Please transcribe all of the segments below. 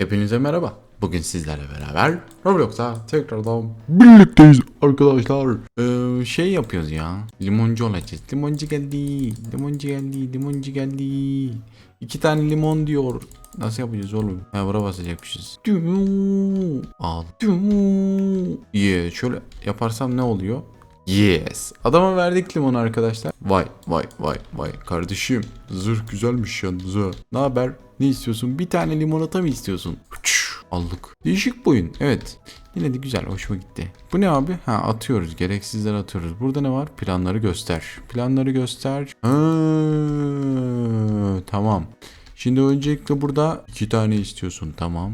Hepinize merhaba. Bugün sizlerle beraber Roblox'a tekrardan birlikteyiz arkadaşlar. Ee, şey yapıyoruz ya. Limoncu olacağız. Limoncu geldi. Limoncu geldi. Limoncu geldi. İki tane limon diyor. Nasıl yapacağız oğlum? Ha bura basacakmışız. Al. Tümu. Yeah. Şöyle yaparsam ne oluyor? Yes. Adama verdik limonu arkadaşlar. Vay vay vay vay. Kardeşim zırh güzelmiş yalnız ha. Ne haber? Ne istiyorsun? Bir tane limonata mı istiyorsun? Aldık. Değişik bir oyun. Evet. Yine de güzel. Hoşuma gitti. Bu ne abi? Ha atıyoruz. Gereksizleri atıyoruz. Burada ne var? Planları göster. Planları göster. Ha, tamam. Şimdi öncelikle burada iki tane istiyorsun. Tamam.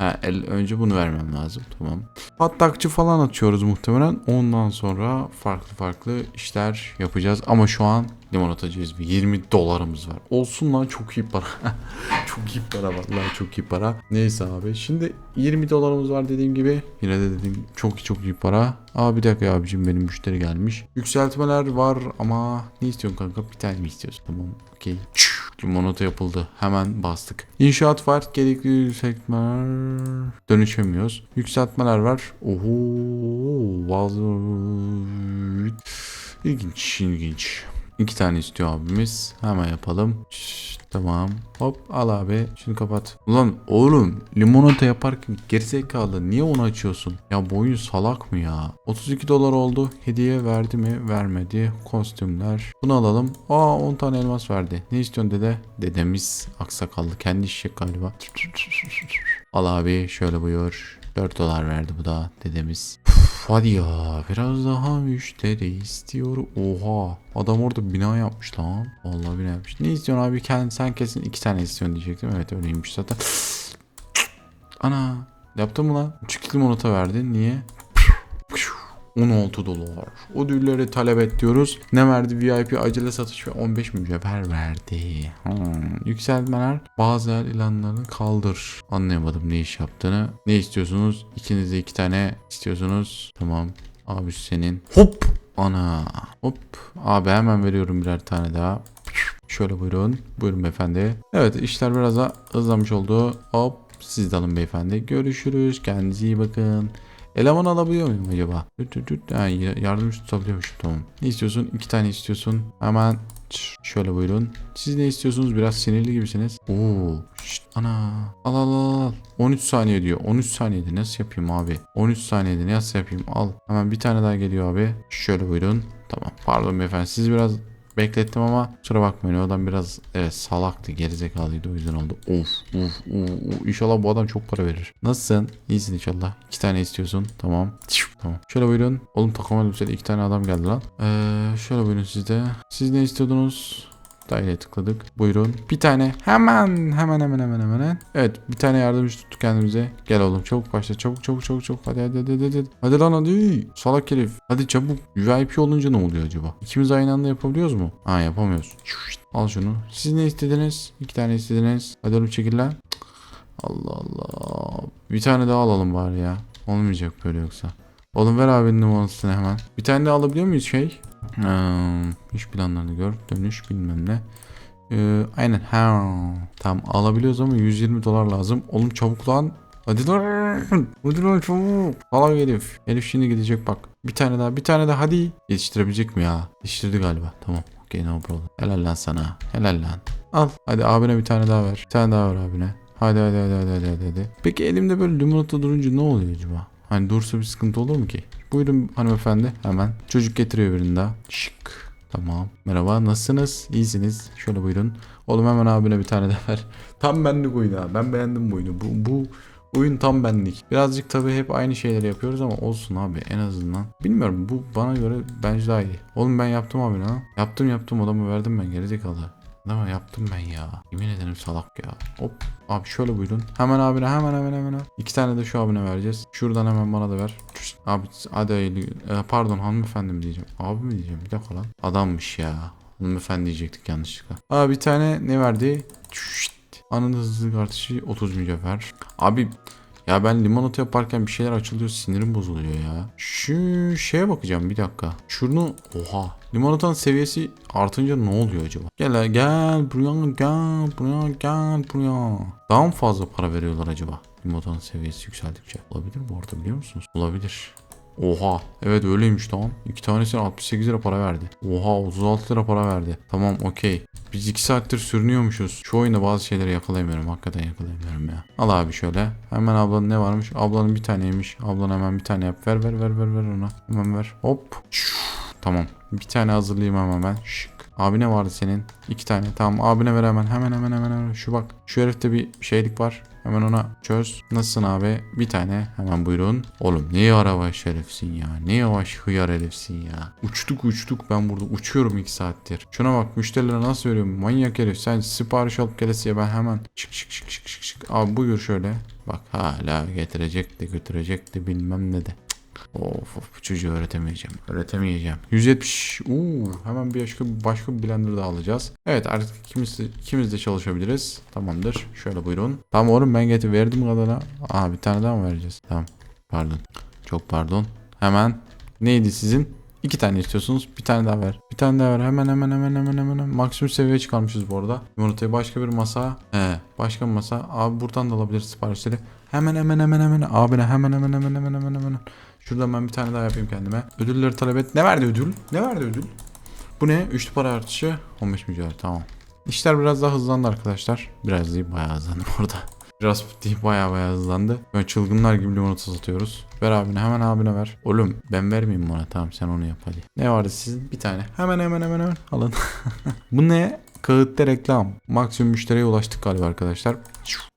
Ha, el, önce bunu vermem lazım. Tamam. Patlakçı falan atıyoruz muhtemelen. Ondan sonra farklı farklı işler yapacağız. Ama şu an limonatacıyız. Bir 20 dolarımız var. Olsun lan çok iyi para. çok iyi para vallahi çok iyi para. Neyse abi. Şimdi 20 dolarımız var dediğim gibi. Yine de dediğim çok çok iyi para. Aa bir dakika abicim benim müşteri gelmiş. Yükseltmeler var ama ne istiyorsun kanka? Bir tane mi istiyorsun? Tamam. Okey. Limonata yapıldı. Hemen bastık. İnşaat var. Gerekli yükseltmeler. Dönüşemiyoruz. Yükseltmeler var. Oho. Bazı... İlginç, ilginç. İki tane istiyor abimiz. Hemen yapalım. Şşş, tamam. Hop al abi. Şunu kapat. Ulan oğlum limonata yaparken gerizekalı niye onu açıyorsun? Ya bu oyun salak mı ya? 32 dolar oldu. Hediye verdi mi? Vermedi. Kostümler. Bunu alalım. Aa 10 tane elmas verdi. Ne istiyorsun dede? Dedemiz aksakallı. Kendi işecek galiba. Al abi şöyle buyur. 4 dolar verdi bu da dedemiz. Uf, hadi ya biraz daha müşteri istiyor. Oha adam orada bina yapmış lan. Vallahi bina yapmış. Ne istiyorsun abi? Kendin, sen kesin iki tane istiyorsun diyecektim. Evet öyleymiş zaten. Ana yaptın mı lan? Küçük limonata verdin. Niye? 16 dolar. Ödülleri talep et diyoruz. Ne verdi? VIP acele satış ve 15 mücevher verdi. Hmm. Yükseltmeler bazı ilanlarını kaldır. Anlayamadım ne iş yaptığını. Ne istiyorsunuz? İkiniz de iki tane istiyorsunuz. Tamam. Abi senin. Hop. Ana. Hop. Abi hemen veriyorum birer tane daha. Şöyle buyurun. Buyurun beyefendi. Evet işler biraz daha hızlanmış oldu. Hop. Siz de alın beyefendi. Görüşürüz. Kendinize iyi bakın. Eleman alabiliyor muyum acaba? Tüt. Ha, ya- yardımcı tutabiliyormuşum tamam. Ne istiyorsun? İki tane istiyorsun. Hemen şöyle buyurun. Siz ne istiyorsunuz? Biraz sinirli gibisiniz. Oo. Şşt, ana. Al al al. 13 saniye diyor. 13 saniyede nasıl yapayım abi? 13 saniyede nasıl yapayım? Al. Hemen bir tane daha geliyor abi. Şöyle buyurun. Tamam. Pardon beyefendi. Siz biraz beklettim ama kusura bakmayın o adam biraz evet salaktı gerizekalıydı o yüzden oldu. Of of of. İnşallah bu adam çok para verir. Nasılsın? İyisin inşallah. İki tane istiyorsun. Tamam. Tamam. Şöyle buyurun. Oğlum takım elbiseli iki tane adam geldi lan. Ee, şöyle buyurun siz de. Siz ne istiyordunuz? Daire tıkladık. Buyurun. Bir tane. Hemen hemen hemen hemen hemen. Evet bir tane yardımcı tuttuk kendimize. Gel oğlum çabuk başla. Çabuk çabuk çabuk çabuk. Hadi hadi hadi hadi. Hadi, lan hadi. Salak herif. Hadi çabuk. VIP olunca ne oluyor acaba? İkimiz aynı anda yapabiliyoruz mu? Ha yapamıyoruz. Al şunu. Siz ne istediniz? İki tane istediniz. Hadi oğlum çekil. Allah Allah. Bir tane daha alalım bari ya. Olmayacak böyle yoksa. Oğlum ver abinin numarasını hemen. Bir tane daha alabiliyor muyuz şey? Ee, iş planlarını gör. Dönüş bilmem ne. Ee, aynen. Ha. Tamam alabiliyoruz ama 120 dolar lazım. Oğlum çabuk lan. Hadi lan. Hadi lan çabuk. Salak herif. Herif şimdi gidecek bak. Bir tane daha bir tane daha hadi. Yetiştirebilecek mi ya? Yetiştirdi galiba. Tamam. Okey no problem. Helal lan sana. Helal lan. Al. Hadi abine bir tane daha ver. Bir tane daha ver abine. Hadi hadi hadi hadi hadi hadi. Peki elimde böyle limonata durunca ne oluyor acaba? Hani dursa bir sıkıntı olur mu ki? Buyurun hanımefendi hemen. Çocuk getiriyor birini daha. Şık. Tamam. Merhaba nasılsınız? İyisiniz. Şöyle buyurun. Oğlum hemen abine bir tane de ver. Tam benlik oyun ha. Ben beğendim bu oyunu. Bu, bu oyun tam benlik. Birazcık tabii hep aynı şeyleri yapıyoruz ama olsun abi en azından. Bilmiyorum bu bana göre bence daha iyi. Oğlum ben yaptım abi lan. Yaptım yaptım adamı verdim ben gerizekalı. Değil mi? Yaptım ben ya. Yemin ederim salak ya. Hop. Abi şöyle buyurun. Hemen abine hemen hemen hemen. hemen. İki tane de şu abine vereceğiz. Şuradan hemen bana da ver. Abi hadi e, pardon hanımefendi mi diyeceğim. Abi mi diyeceğim bir dakika lan. Adammış ya. Hanımefendi diyecektik yanlışlıkla. Aa bir tane ne verdi? Şşt. Anın hızlı artışı 30 mücevher. Abi ya ben limonata yaparken bir şeyler açılıyor sinirim bozuluyor ya. Şu şeye bakacağım bir dakika. Şunu oha Limonatanın seviyesi artınca ne oluyor acaba? Gel gel buraya gel buraya gel buraya. Daha mı fazla para veriyorlar acaba? Limonatanın seviyesi yükseldikçe. Olabilir mi orada biliyor musunuz? Olabilir. Oha. Evet öyleymiş tamam. İki tanesine 68 lira para verdi. Oha 36 lira para verdi. Tamam okey. Biz 2 saattir sürünüyormuşuz. Şu oyunda bazı şeyleri yakalayamıyorum. Hakikaten yakalayamıyorum ya. Al abi şöyle. Hemen ablanın ne varmış? Ablanın bir taneymiş. Ablan hemen bir tane yap. Ver ver ver ver ver ona. Hemen ver. Hop. Şuh. Tamam. Bir tane hazırlayayım hemen ben. Şık. Abi ne vardı senin? İki tane. Tamam abine ver hemen. Hemen hemen hemen hemen. Şu bak. Şu herifte bir şeylik var. Hemen ona çöz. Nasılsın abi? Bir tane. Hemen buyurun. Oğlum ne yavaş herifsin ya. Ne yavaş hıyar herifsin ya. Uçtuk uçtuk. Ben burada uçuyorum iki saattir. Şuna bak müşterilere nasıl veriyorum. Manyak herif. Sen sipariş alıp gelesiye ben hemen çık çık çık çık çık çık. Abi buyur şöyle. Bak hala getirecek de götürecek de bilmem ne de. Of of çocuğu öğretemeyeceğim. Öğretemeyeceğim. 170. Uuu hemen bir başka, başka bir blender daha alacağız. Evet artık ikimiz de, ikimiz de çalışabiliriz. Tamamdır. Şöyle buyurun. Tamam oğlum ben getir verdim kadına. Aa bir tane daha mı vereceğiz? Tamam. Pardon. Çok pardon. Hemen. Neydi sizin? İki tane istiyorsunuz. Bir tane daha ver. Bir tane daha ver. Hemen hemen hemen hemen hemen. Maksimum seviyeye çıkarmışız bu arada. Yumurtayı başka bir masa. He. Başka bir masa. Abi buradan da alabiliriz siparişleri. Hemen hemen hemen hemen. Abine hemen hemen hemen hemen hemen hemen. Şuradan ben bir tane daha yapayım kendime. Ödülleri talep et. Ne verdi ödül? Ne verdi ödül? Bu ne? Üçlü para artışı. 15 milyar. Tamam. İşler biraz daha hızlandı arkadaşlar. Biraz değil bayağı hızlandı orada. Biraz değil bayağı bayağı hızlandı. Böyle çılgınlar gibi limonata satıyoruz. Ver abine hemen abine ver. Oğlum ben vermeyeyim bana tamam sen onu yap hadi. Ne vardı sizin? Bir tane. Hemen hemen hemen hemen alın. Bu ne? Kağıtta reklam. Maksimum müşteriye ulaştık galiba arkadaşlar.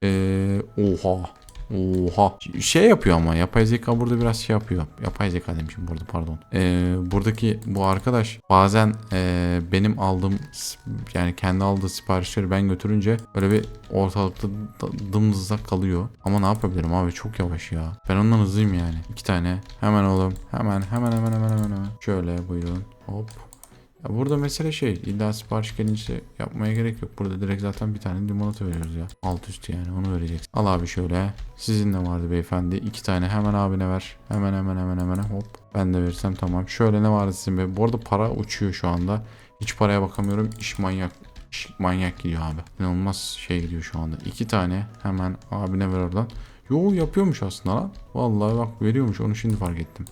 Ee, oha. Oha. Şey yapıyor ama yapay zeka burada biraz şey yapıyor. Yapay zeka demişim burada pardon. Ee, buradaki bu arkadaş bazen ee, benim aldığım yani kendi aldığı siparişleri ben götürünce böyle bir ortalıkta dımdızlak kalıyor. Ama ne yapabilirim abi çok yavaş ya. Ben ondan hızlıyım yani. İki tane. Hemen oğlum. Hemen hemen hemen hemen hemen hemen. Şöyle buyurun. Hop. Ya burada mesele şey illa sipariş gelince yapmaya gerek yok. Burada direkt zaten bir tane limonata veriyoruz ya. Alt üstü yani onu vereceksin. Al abi şöyle. Sizin de vardı beyefendi. iki tane hemen abine ver. Hemen hemen hemen hemen hop. Ben de verirsem tamam. Şöyle ne vardı sizin be? Bu arada para uçuyor şu anda. Hiç paraya bakamıyorum. İş manyak. iş manyak gidiyor abi. İnanılmaz şey gidiyor şu anda. İki tane hemen abine ver oradan. Yo yapıyormuş aslında lan. Vallahi bak veriyormuş onu şimdi fark ettim.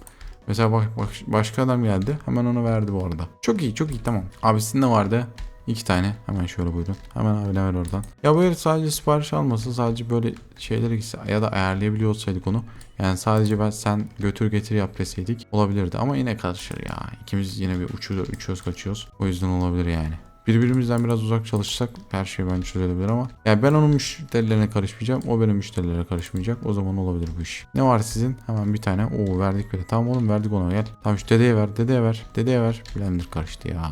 Mesela bak, bak başka adam geldi. Hemen onu verdi bu arada. Çok iyi çok iyi tamam. Abisinde vardı. İki tane. Hemen şöyle buyurun. Hemen abine ver oradan. Ya böyle sadece sipariş almasın. Sadece böyle şeylere gitse ya da ayarlayabiliyor olsaydık onu. Yani sadece ben sen götür getir yap deseydik olabilirdi. Ama yine karışır ya. İkimiz yine bir uçuyoruz, uçuyoruz kaçıyoruz. O yüzden olabilir yani. Birbirimizden biraz uzak çalışsak her şey bence çözülebilir ama yani ben onun müşterilerine karışmayacağım. O benim müşterilere karışmayacak. O zaman olabilir bu iş. Ne var sizin? Hemen bir tane. Oo verdik bile. Tamam oğlum verdik ona gel. Tamam şu dedeye ver. Dedeye ver. Dedeye ver. Blender karıştı ya.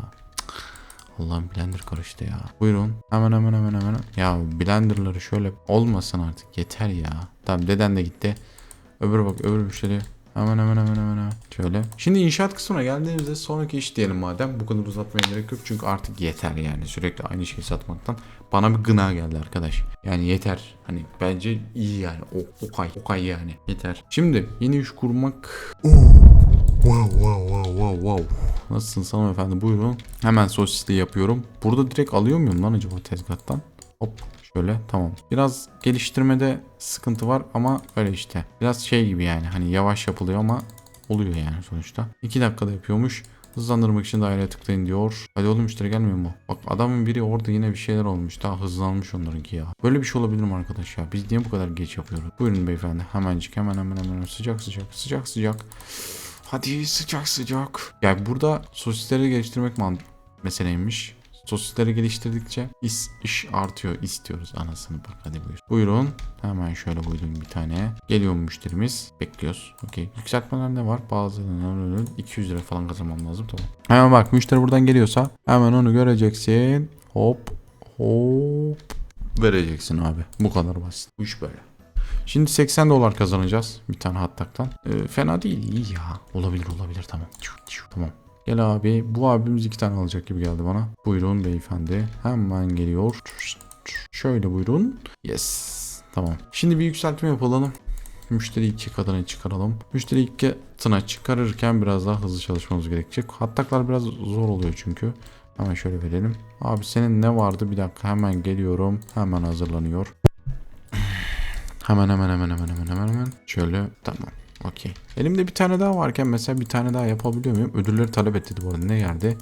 Allah'ım blender karıştı ya. Buyurun. Hemen hemen hemen hemen. Ya blenderları şöyle olmasın artık. Yeter ya. Tamam deden de gitti. Öbür bak öbür müşteri. Hemen hemen hemen hemen hemen. Şöyle. Şimdi inşaat kısmına geldiğimizde sonraki iş diyelim madem. Bu kadar uzatmaya gerek yok. Çünkü artık yeter yani. Sürekli aynı şeyi satmaktan. Bana bir gına geldi arkadaş. Yani yeter. Hani bence iyi yani. O, okay. Okay yani. Yeter. Şimdi yeni iş kurmak. Wow wow wow wow wow. Nasılsınız hanımefendi buyurun. Hemen sosisli yapıyorum. Burada direkt alıyor muyum lan acaba tezgahtan? Hop şöyle tamam. Biraz geliştirmede sıkıntı var ama öyle işte. Biraz şey gibi yani hani yavaş yapılıyor ama oluyor yani sonuçta. 2 dakikada yapıyormuş. Hızlandırmak için daireye tıklayın diyor. Hadi oğlum müşteri gelmiyor mu? Bak adamın biri orada yine bir şeyler olmuş. Daha hızlanmış onlarınki ya. Böyle bir şey olabilir mi arkadaş ya? Biz niye bu kadar geç yapıyoruz? Buyurun beyefendi. Hemencik hemen hemen hemen sıcak sıcak sıcak sıcak. Hadi sıcak sıcak. Yani burada sosisleri geliştirmek mant meseleymiş. Sosisleri geliştirdikçe is, iş artıyor istiyoruz anasını bak hadi buyur. Buyurun hemen şöyle buyurun bir tane. Geliyor müşterimiz bekliyoruz. Okey yükseltmeler ne var bazılarının 200 lira falan kazanmam lazım tamam. Hemen bak müşteri buradan geliyorsa hemen onu göreceksin. Hop hop vereceksin abi. Bu kadar basit. Bu iş böyle. Şimdi 80 dolar kazanacağız bir tane hattaktan. Ee, fena değil iyi ya. Olabilir olabilir tamam. Tamam. Gel abi. Bu abimiz iki tane alacak gibi geldi bana. Buyurun beyefendi. Hemen geliyor. Şöyle buyurun. Yes. Tamam. Şimdi bir yükseltme yapalım. Müşteri iki kadına çıkaralım. Müşteri iki katına çıkarırken biraz daha hızlı çalışmamız gerekecek. Hattaklar biraz zor oluyor çünkü. Hemen şöyle verelim. Abi senin ne vardı? Bir dakika hemen geliyorum. Hemen hazırlanıyor. Hemen hemen hemen hemen hemen hemen hemen. Şöyle tamam. Okey. Elimde bir tane daha varken mesela bir tane daha yapabiliyor muyum? Ödülleri talep etti bu arada. Ne yerde?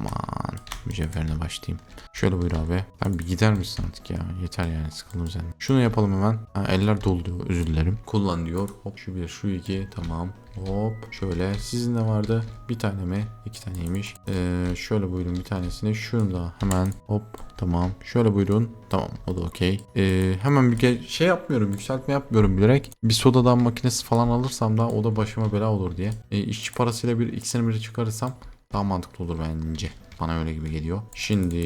Aman mücevherine başlayayım. Şöyle buyur abi. Ben bir gider misin artık ya? Yeter yani sıkıldım senden. Şunu yapalım hemen. Ha, eller dolu diyor özür dilerim. Kullan diyor. Hop şu bir şu iki tamam. Hop şöyle. Sizin de vardı. Bir tane mi? İki taneymiş. Ee, şöyle buyurun bir tanesini. Şunu da hemen hop tamam. Şöyle buyurun. Tamam o da okey. Ee, hemen bir şey yapmıyorum. Yükseltme yapmıyorum bilerek. Bir sodadan makinesi falan alırsam da o da başıma bela olur diye. Ee, işçi parasıyla bir ikisini biri çıkarırsam daha mantıklı olur bence. Bana öyle gibi geliyor. Şimdi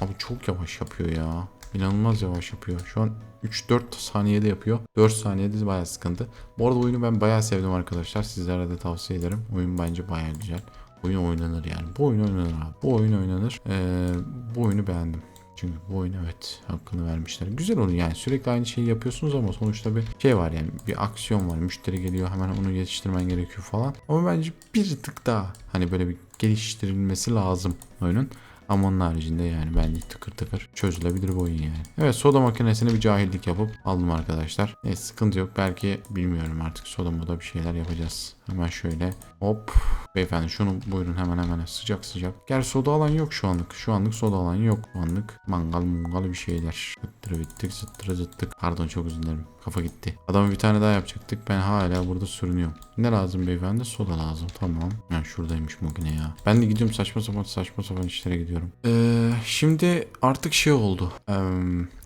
abi çok yavaş yapıyor ya. İnanılmaz yavaş yapıyor. Şu an 3-4 saniyede yapıyor. 4 saniyede bayağı sıkıntı. Bu arada oyunu ben bayağı sevdim arkadaşlar. Sizlere de tavsiye ederim. Oyun bence bayağı güzel. Oyun oynanır yani. Bu oyun oynanır abi. Bu oyun oynanır. Ee, bu oyunu beğendim. Çünkü bu oyun evet hakkını vermişler. Güzel oyun yani sürekli aynı şeyi yapıyorsunuz ama sonuçta bir şey var yani bir aksiyon var. Müşteri geliyor hemen onu yetiştirmen gerekiyor falan. Ama bence bir tık daha hani böyle bir geliştirilmesi lazım oyunun. Ama onun haricinde yani bence tıkır tıkır çözülebilir bu oyun yani. Evet soda makinesini bir cahillik yapıp aldım arkadaşlar. Evet sıkıntı yok. Belki bilmiyorum artık soda moda bir şeyler yapacağız. Hemen şöyle hop. Beyefendi şunu buyurun hemen hemen sıcak sıcak. Gerçi soda alan yok şu anlık. Şu anlık soda alan yok. Şu anlık mangal mungal bir şeyler. Zıttırı bittik zıttırı zıttık. Pardon çok özür. Kafa gitti. Adamı bir tane daha yapacaktık. Ben hala burada sürünüyorum. Ne lazım beyefendi? Soda lazım. Tamam. Yani şuradaymış makine ya. Ben de gidiyorum saçma sapan saçma sapan işlere gidiyorum. Ee, şimdi artık şey oldu. Ee,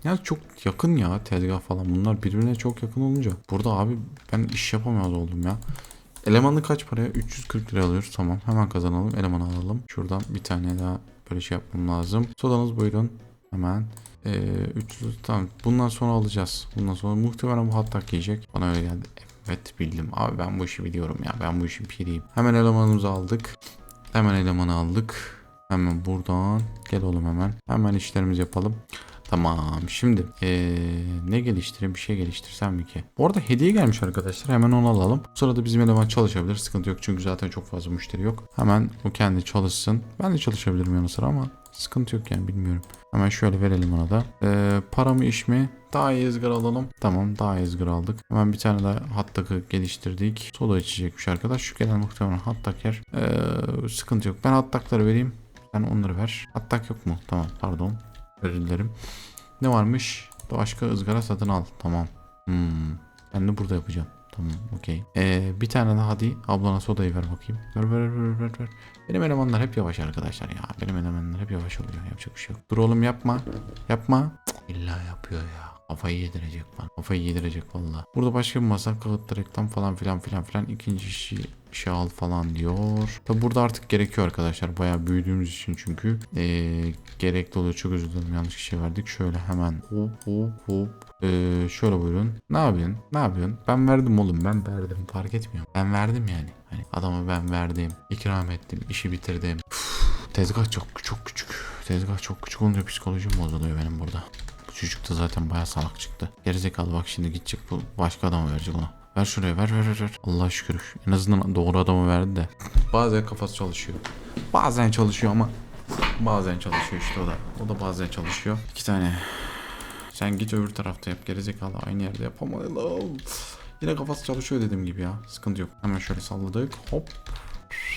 yani çok yakın ya tezgah falan. Bunlar birbirine çok yakın olunca. Burada abi ben iş yapamaz oldum ya. Elemanı kaç paraya? 340 lira alıyoruz. Tamam hemen kazanalım. Elemanı alalım. Şuradan bir tane daha böyle şey yapmam lazım. Sodanız buyurun. Hemen. Ee, 300 tamam. Bundan sonra alacağız. Bundan sonra muhtemelen bu hattak yiyecek. Bana öyle geldi. Evet bildim. Abi ben bu işi biliyorum ya. Ben bu işin piriyim. Hemen elemanımızı aldık. Hemen elemanı aldık. Hemen buradan. Gel oğlum hemen. Hemen işlerimizi yapalım. Tamam şimdi ee, ne geliştireyim bir şey geliştirsem mi ki? Bu arada hediye gelmiş arkadaşlar hemen onu alalım. Bu sırada bizim eleman çalışabilir sıkıntı yok çünkü zaten çok fazla müşteri yok. Hemen o kendi çalışsın. Ben de çalışabilirim yanı sıra ama sıkıntı yok yani bilmiyorum. Hemen şöyle verelim ona da. Ee, para mı iş mi? Daha iyi ızgara alalım. Tamam daha iyi ızgara aldık. Hemen bir tane daha dog'ı geliştirdik. Soda içecekmiş arkadaş. Şu gelen muhtemelen dog yer. Ee, sıkıntı yok. Ben hot dog'ları vereyim. Sen onları ver. Dog yok mu? Tamam pardon. Özür dilerim. Ne varmış? Başka ızgara satın al. Tamam. Hmm. Ben de burada yapacağım. Tamam okey. Ee, bir tane daha hadi ablana sodayı ver bakayım. Ver ver ver ver ver. Benim elemanlar hep yavaş arkadaşlar ya. Benim elemanlar hep yavaş oluyor. Yapacak bir şey yok. Dur oğlum yapma. Yapma. Cık, İlla yapıyor ya. Kafayı yedirecek bana. Kafayı yedirecek valla. Burada başka bir masa kağıtta reklam falan filan filan filan. İkinci işi şey al falan diyor. Tabi burada artık gerekiyor arkadaşlar. Bayağı büyüdüğümüz için çünkü. Ee, gerekli oluyor. Çok özür dilerim. Yanlış şey verdik. Şöyle hemen hop hop hop. Ee, şöyle buyurun. Ne yapıyorsun? Ne yapıyorsun? Ben verdim oğlum. Ben verdim. Fark etmiyor. Ben verdim yani. Hani adamı ben verdim. ikram ettim. işi bitirdim. Üf, tezgah çok çok küçük. Tezgah çok küçük olunca psikolojim bozuluyor benim burada. Bu çocuk da zaten bayağı salak çıktı. Gerizekalı bak şimdi gidecek bu başka adama verecek ona. Ver şuraya ver ver ver. ver. Allah şükür. En azından doğru adamı verdi de. Bazen kafası çalışıyor. Bazen çalışıyor ama bazen çalışıyor işte o da. O da bazen çalışıyor. İki tane. Sen git öbür tarafta yap. Gerizekalı aynı yerde yapamayalım. Yine kafası çalışıyor dediğim gibi ya. Sıkıntı yok. Hemen şöyle salladık. Hop.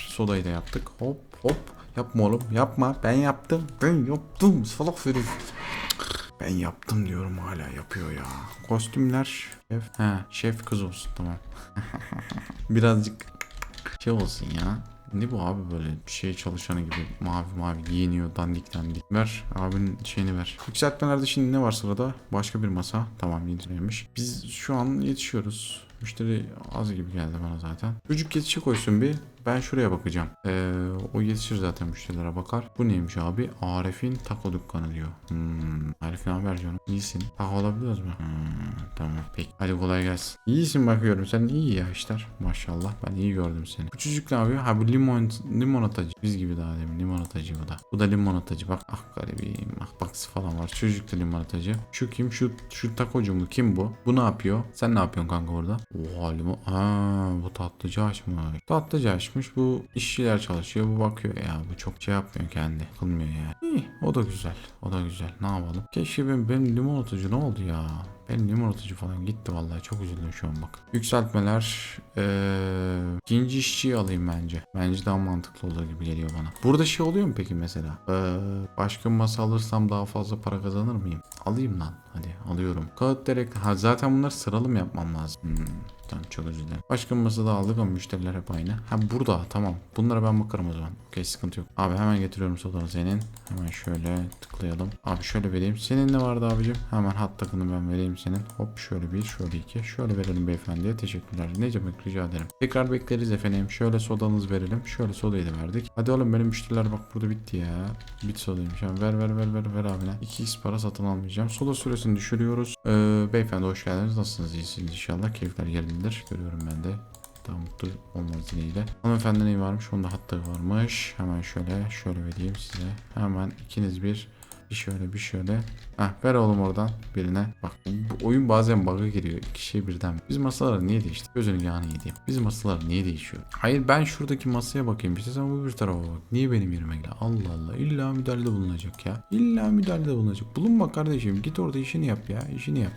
Sodayı da yaptık. Hop hop. Yapma oğlum yapma. Ben yaptım. Ben yaptım. Salak herif. Ben yaptım diyorum hala yapıyor ya. Kostümler şef. He şef kız olsun tamam. Birazcık şey olsun ya. Ne bu abi böyle bir şey çalışanı gibi mavi mavi giyiniyor dandik dandik. Ver abinin şeyini ver. Yükseltmelerde şimdi ne var sırada? Başka bir masa. Tamam yetişmemiş. Biz şu an yetişiyoruz. Müşteri az gibi geldi bana zaten. Çocuk yetişe koysun bir. Ben şuraya bakacağım. Ee, o yetişir zaten müşterilere bakar. Bu neymiş abi? Arif'in taco dükkanı diyor. Hmm. Arif'in haber canım. İyisin. Taco alabiliyoruz mu? Hmm. tamam peki. Hadi kolay gelsin. İyisin bakıyorum. Sen iyi ya işler. Maşallah. Ben iyi gördüm seni. Çocuk ne yapıyor? Ha bu limon, limonatacı. Biz gibi daha demin limonatacı bu da. Bu da limonatacı. Bak ah garibim. Ah baksı falan var. Çocuk da limonatacı. Şu kim? Şu şu takocu mu? Kim bu? Bu ne yapıyor? Sen ne yapıyorsun kanka orada? Oha limon. Ha bu tatlıcı açmış. Tatlıcı açmış. Bu işçiler çalışıyor. Bu bakıyor ya. Bu çok şey yapmıyor kendi. Kılmıyor yani. İyi. O da güzel. O da güzel. Ne yapalım? Keşke benim, benim limonatacı ne oldu ya? Benim limonatacı falan gitti vallahi çok üzüldüm şu an bak. Yükseltmeler eee ikinci işçiyi alayım bence. Bence daha mantıklı olur gibi geliyor bana. Burada şey oluyor mu peki mesela? Eee başka masa alırsam daha fazla para kazanır mıyım? Alayım lan. Hadi alıyorum. Kağıt direkt. Ha zaten bunlar sıralı mı yapmam lazım? Hmm, tamam çok özür dilerim. Başka bir masada aldık ama müşteriler hep aynı. Ha burada tamam. Bunlara ben bakarım o zaman. Okey sıkıntı yok. Abi hemen getiriyorum sodanı senin. Hemen şöyle tıklayalım. Abi şöyle vereyim. Senin ne vardı abicim? Hemen hat takını ben vereyim senin. Hop şöyle bir şöyle iki. Şöyle verelim beyefendiye. Teşekkürler. Ne demek rica ederim. Tekrar bekleriz efendim. Şöyle sodanızı verelim. Şöyle sodayı da verdik. Hadi oğlum benim müşteriler bak burada bitti ya. Bit sodaymış. Yani ver ver ver ver ver abine. 2x para satın almayacağım. Soda süresini düşürüyoruz. Ee, beyefendi hoş geldiniz. Nasılsınız? İyisiniz inşallah. Keyifler yerindedir. Görüyorum ben de. Daha mutlu olmaz dileğiyle. Hanımefendi neyi varmış? Onda hatta varmış. Hemen şöyle şöyle vereyim size. Hemen ikiniz bir bir şöyle bir şöyle. Heh ver oğlum oradan birine. Bak bu oyun bazen bug'a giriyor. İki şey birden. Biz masaları niye değiştik? Gözünün yağını yediğim. Biz masalar niye değişiyor? Hayır ben şuradaki masaya bakayım. İşte sen bu bir tarafa bak. Niye benim yerime gel? Allah Allah. İlla müdahalede bulunacak ya. İlla müdahalede bulunacak. Bulunma kardeşim. Git orada işini yap ya. İşini yap.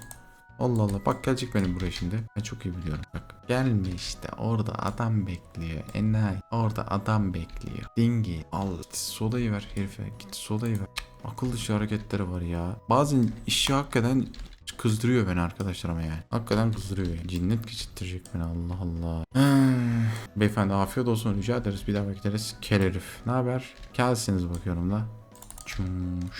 Allah Allah bak gelecek benim buraya şimdi. Ben çok iyi biliyorum bak. Gelme işte orada adam bekliyor. Enayi orada adam bekliyor. Dingi al git sodayı ver herife git sodayı ver. Akıl dışı hareketleri var ya. Bazen işi hakikaten kızdırıyor beni arkadaşlar ama yani. Hakikaten kızdırıyor yani. Cinnet geçirttirecek beni Allah Allah. Beyefendi afiyet olsun rica ederiz. Bir daha bekleriz. Kel herif. Ne haber? Kelsiniz bakıyorum da. Çum,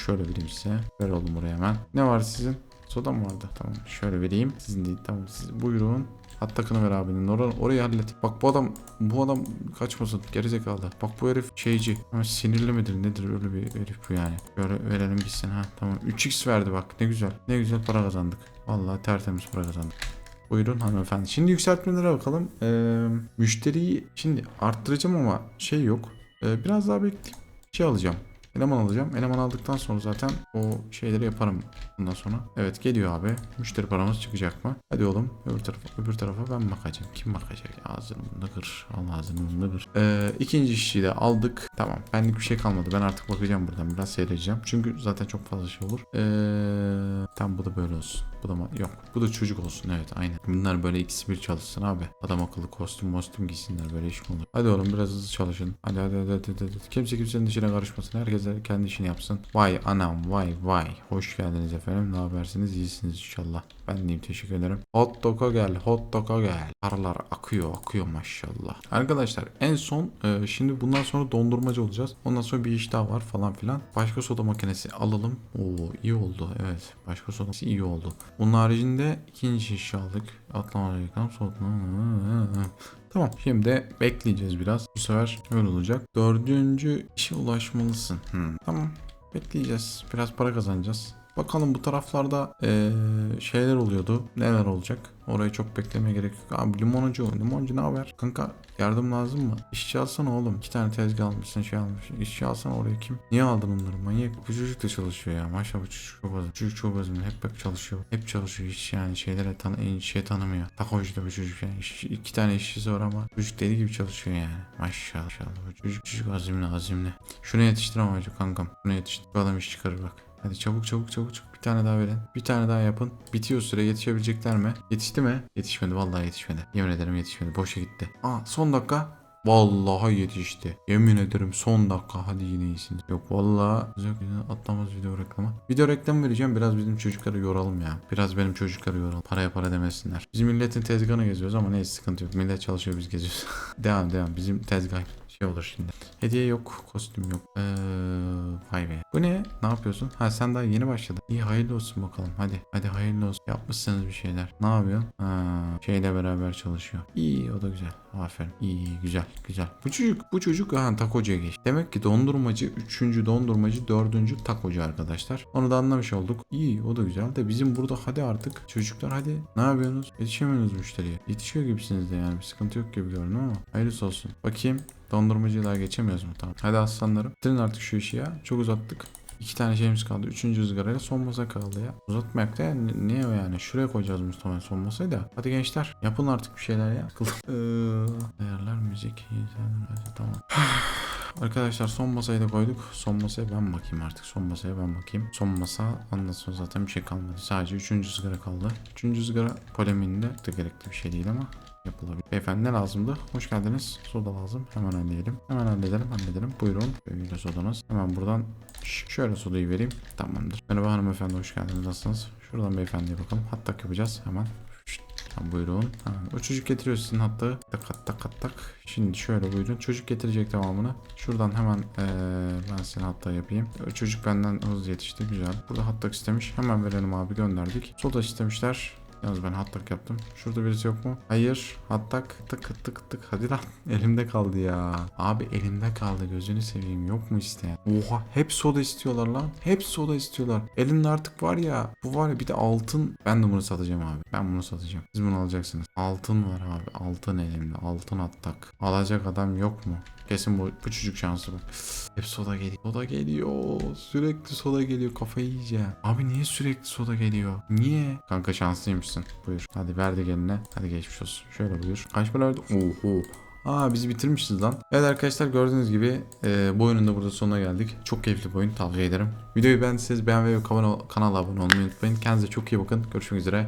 şöyle vereyim size. Ver oğlum buraya hemen. Ne var sizin? Soda mı vardı? Tamam şöyle vereyim. Sizin değil. Tamam siz buyurun. Hat takını ver abinin. Or orayı hallet. Bak bu adam bu adam kaçmasın. Gerizekalı. Bak bu herif şeyci. Ama sinirli midir nedir öyle bir herif bu yani. Böyle verelim gitsin ha. Tamam 3x verdi bak. Ne güzel. Ne güzel para kazandık. Vallahi tertemiz para kazandık. Buyurun hanımefendi. Şimdi yükseltmelere bakalım. Ee, müşteriyi şimdi arttıracağım ama şey yok. Ee, biraz daha bekleyeyim. Şey alacağım. Eleman alacağım. Eleman aldıktan sonra zaten o şeyleri yaparım bundan sonra. Evet geliyor abi. Müşteri paramız çıkacak mı? Hadi oğlum öbür tarafa öbür tarafa ben bakacağım. Kim bakacak? Ağzını kır. Allah ağzını burnunu kır. Ee, ikinci işçiyi de aldık. Tamam. Benlik bir şey kalmadı. Ben artık bakacağım buradan. Biraz seyredeceğim. Çünkü zaten çok fazla şey olur. Ee, tam bu da böyle olsun. Bu da yok. Bu da çocuk olsun. Evet aynen. Bunlar böyle ikisi bir çalışsın abi. Adam akıllı kostüm mostüm giysinler. Böyle iş olur? Hadi oğlum biraz hızlı çalışın. Hadi hadi hadi hadi. hadi. Kimse kimsenin işine karışmasın. Herkes kendi işini yapsın. Vay anam vay vay. Hoş geldiniz efendim. Ne habersiniz? İyisiniz inşallah. Ben deyim teşekkür ederim. Hot dog'a gel. Hot dog'a gel. Paralar akıyor akıyor maşallah. Arkadaşlar en son e, şimdi bundan sonra dondurmacı olacağız. Ondan sonra bir iş daha var falan filan. Başka soda makinesi alalım. Oo iyi oldu. Evet. Başka soda makinesi iyi oldu. Bunun haricinde ikinci iş aldık. Atlama reklam soğutma. Tamam şimdi bekleyeceğiz biraz. Bu sefer öyle olacak. Dördüncü işe ulaşmalısın. Hmm, Tamam bekleyeceğiz. Biraz para kazanacağız. Bakalım bu taraflarda eee, şeyler oluyordu. Neler olacak? Orayı çok beklemeye gerek yok. Abi limoncu, limoncu ne haber? Kanka yardım lazım mı? İşçi alsana oğlum. İki tane tezgah almışsın şey almışsın. İşçi alsana oraya kim? Niye aldın onları? Manyak. Bu çocuk da çalışıyor ya. Maşallah bu çocuk çok azim. Çocuk çok azim. Hep hep çalışıyor. Hep çalışıyor. Hiç yani şeylere tan şey tanımıyor. Takocu da bu çocuk yani. İş- iki tane işçisi var ama çocuk deli gibi çalışıyor yani. Maşallah. Maşallah. Bu çocuk, çocuk azimli azimli. Şunu yetiştir ama kankam. Şunu yetiştir. Bu adam iş çıkarır bak. Hadi çabuk çabuk çabuk çabuk. Bir tane daha verin. Bir tane daha yapın. Bitiyor süre yetişebilecekler mi? Yetişti mi? Yetişmedi vallahi yetişmedi. Yemin ederim yetişmedi. Boşa gitti. Aa son dakika. Vallahi yetişti. Yemin ederim son dakika. Hadi yine iyisiniz. Yok vallahi. Yok atlamaz video reklamı. Video reklamı vereceğim. Biraz bizim çocukları yoralım ya. Biraz benim çocukları yoralım. Paraya para demesinler. Biz milletin tezgahını geziyoruz ama neyse sıkıntı yok. Millet çalışıyor biz geziyoruz. devam devam. Bizim tezgah şey olur şimdi. Hediye yok, kostüm yok. Ee, vay be. Bu ne? Ne yapıyorsun? Ha sen daha yeni başladın. İyi hayırlı olsun bakalım. Hadi. Hadi hayırlı olsun. Yapmışsınız bir şeyler. Ne yapıyorsun? Ha, şeyle beraber çalışıyor. İyi o da güzel. Aferin. İyi güzel güzel. Bu çocuk bu çocuk ha takocuya geçti. Demek ki dondurmacı 3. dondurmacı 4. takocu arkadaşlar. Onu da anlamış olduk. İyi o da güzel de bizim burada hadi artık çocuklar hadi ne yapıyorsunuz? Yetişemiyorsunuz müşteriye. Yetişiyor gibisiniz de yani bir sıkıntı yok gibi gördüm ama hayırlısı olsun. Bakayım dondurmacıyı daha geçemiyoruz mu? Tamam. Hadi aslanlarım. Bitirin artık şu işi ya. Çok uzattık. İki tane şeyimiz kaldı. Üçüncü ızgarayla son masa kaldı ya. Uzatmayak da yani niye o yani? Şuraya koyacağız Mustafa son masayı da. Hadi gençler yapın artık bir şeyler ya. Ayarlar müzik. Tamam. Arkadaşlar son masayı da koyduk. Son masaya ben bakayım artık. Son masaya ben bakayım. Son masa sonra zaten bir şey kalmadı. Sadece üçüncü sigara kaldı. Üçüncü sigara polemiğinde de gerekli bir şey değil ama yapılabilir. Beyefendi ne lazımdı? Hoş geldiniz. Soda lazım. Hemen halledelim. Hemen halledelim. Halledelim. Buyurun. Böyle sodanız. Hemen buradan şöyle sodayı vereyim. Tamamdır. Merhaba hanımefendi. Hoş geldiniz. Nasılsınız? Şuradan beyefendiye bakalım. Hatta yapacağız. Hemen. Buyurun. Ha, o çocuk getiriyor sizin hatta. Tak tak tak. Şimdi şöyle buyurun. Çocuk getirecek tamamını. Şuradan hemen eee, ben size hatta yapayım. O çocuk benden hızlı yetişti. Güzel. Burada hatta istemiş. Hemen verelim abi gönderdik. Soda istemişler. Yalnız ben hattak yaptım. Şurada birisi yok mu? Hayır. Hattak tık tık tık. Hadi lan. Elimde kaldı ya. Abi elimde kaldı. Gözünü seveyim. Yok mu isteyen? Oha. Hep soda istiyorlar lan. Hep soda istiyorlar. Elimde artık var ya. Bu var ya bir de altın. Ben de bunu satacağım abi. Ben bunu satacağım. Siz bunu alacaksınız. Altın var abi. Altın elimde. Altın hattak. Alacak adam yok mu? Kesin bu, bu çocuk şanslı bu. Hep soda geliyor. Soda geliyor. Sürekli soda geliyor. Kafayı yiyeceğim. Abi niye sürekli soda geliyor? Niye? Kanka şanslıymışsın. Buyur. Hadi verdik eline. Hadi geçmiş olsun. Şöyle buyur. Kaç para verdi? Oho. Aa bizi bitirmişiz lan. Evet arkadaşlar gördüğünüz gibi e, bu oyunun da burada sonuna geldik. Çok keyifli bir oyun tavsiye ederim. Videoyu beğendiyseniz beğen ve kanala abone olmayı unutmayın. Kendinize çok iyi bakın. Görüşmek üzere.